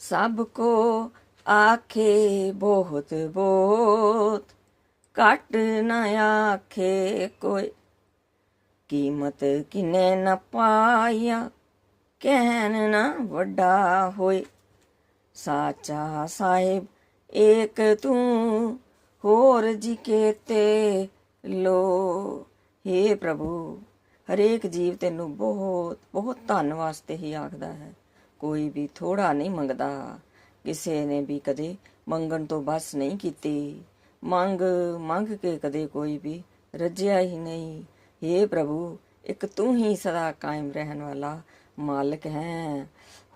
ਸਭ ਕੋ ਆਖੇ ਬਹੁਤ ਬਹੁਤ, ਘਟ ਨਾ ਆਖੇ ਕੋਈ। ਕੀਮਤ ਕਿਨੇ ਨਾ ਪਾਇਆ, ਕਹਿਣ ਨਾ ਵੱਡਾ ਹੋਏ। ਸਾਚਾ ਸਾਹਿਬ, ਏਕ ਤੂੰ, ਹੋਰ ਜੀ ਕੇ ਤੇ ਲੋ। हे ਪ੍ਰਭੂ, ਹਰੇਕ ਜੀਵ ਤੈਨੂੰ ਬਹੁਤ ਬਹੁਤ ਧੰਨ ਵਾਸਤੇ ਹੀ ਆਖਦਾ ਹੈ। ਕੋਈ ਵੀ ਥੋੜਾ ਨਹੀਂ ਮੰਗਦਾ। ਕਿਸੇ ਨੇ ਵੀ ਕਦੇ ਮੰਗਣ ਤੋਂ ਬਸ ਨਹੀਂ ਕੀਤੀ। ਮੰਗ ਮੰਗ ਕੇ ਕਦੇ ਕੋਈ ਵੀ ਰੱਜਿਆ ਹੀ ਨਹੀਂ। हे ਪ੍ਰਭੂ, ਇੱਕ ਤੂੰ ਹੀ ਸਦਾ ਕਾਇਮ ਰਹਿਣ ਵਾਲਾ ਮਾਲਕ ਹੈ।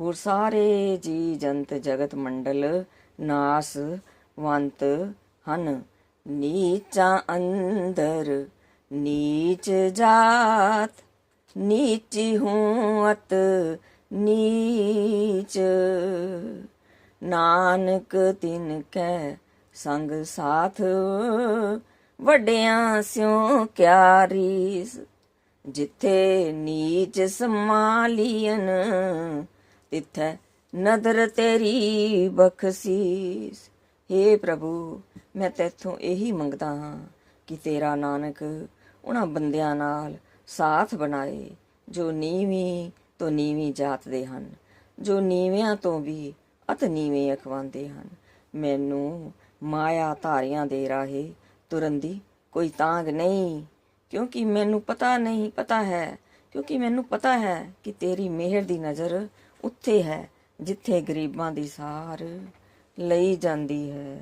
ਹੋਰ ਸਾਰੇ ਜੀ ਜੰਤ ਜਗਤ ਮੰਡਲ ਨਾਸ ਵੰਤ ਹਨ। ਨੀਚਾ ਅੰਦਰ ਨੀਚ ਜਾਤ, ਨੀਚੀ ਹੂੰ ਅਤ ਨੀਚ ਨਾਨਕ ਤਿਨ ਕੈ ਸੰਗ ਸਾਥ, ਵੱਡਿਆਂ ਸਿਉ ਕਿਆਰੀਸ ਜਿੱਥੇ ਨੀਚ ਸਮਾਲੀਨ ਤਿੱਥੈ ਨਦਰ ਤੇਰੀ ਬਖਸ਼ੀਸ। हे ਪ੍ਰਭੂ, ਮੈਂ ਤੇਥੋਂ ਇਹੀ ਮੰਗਦਾ ਹਾਂ ਕਿ ਤੇਰਾ ਨਾਨਕ ਉਹਨਾਂ ਬੰਦਿਆਂ ਨਾਲ ਸਾਥ ਬਣਾਏ, ਜੋ ਨੀਵੀਂ ਤੋਂ ਨੀਵੀਂ ਜਾਤ ਦੇ ਹਨ, ਜੋ ਨੀਵਿਆਂ ਤੋਂ ਵੀ ਅਤ ਨੀਵੇਂ ਅਖਵਾਉਂਦੇ ਹਨ। ਮੈਨੂੰ ਮਾਇਆ ਧਾਰੀਆਂ ਦੇ ਰਾਹੇ ਤੁਰਨ ਦੀ ਕੋਈ ਤਾਂਗ ਨਹੀਂ, ਕਿਉਂਕਿ ਮੈਨੂੰ ਪਤਾ ਨਹੀਂ, ਪਤਾ ਹੈ, ਕਿਉਂਕਿ ਮੈਨੂੰ ਪਤਾ ਹੈ ਕਿ ਤੇਰੀ ਮਿਹਰ ਦੀ ਨਜ਼ਰ ਉੱਥੇ ਹੈ, ਜਿੱਥੇ ਗਰੀਬਾਂ ਦੀ ਸਾਰ ਲਈ ਜਾਂਦੀ ਹੈ।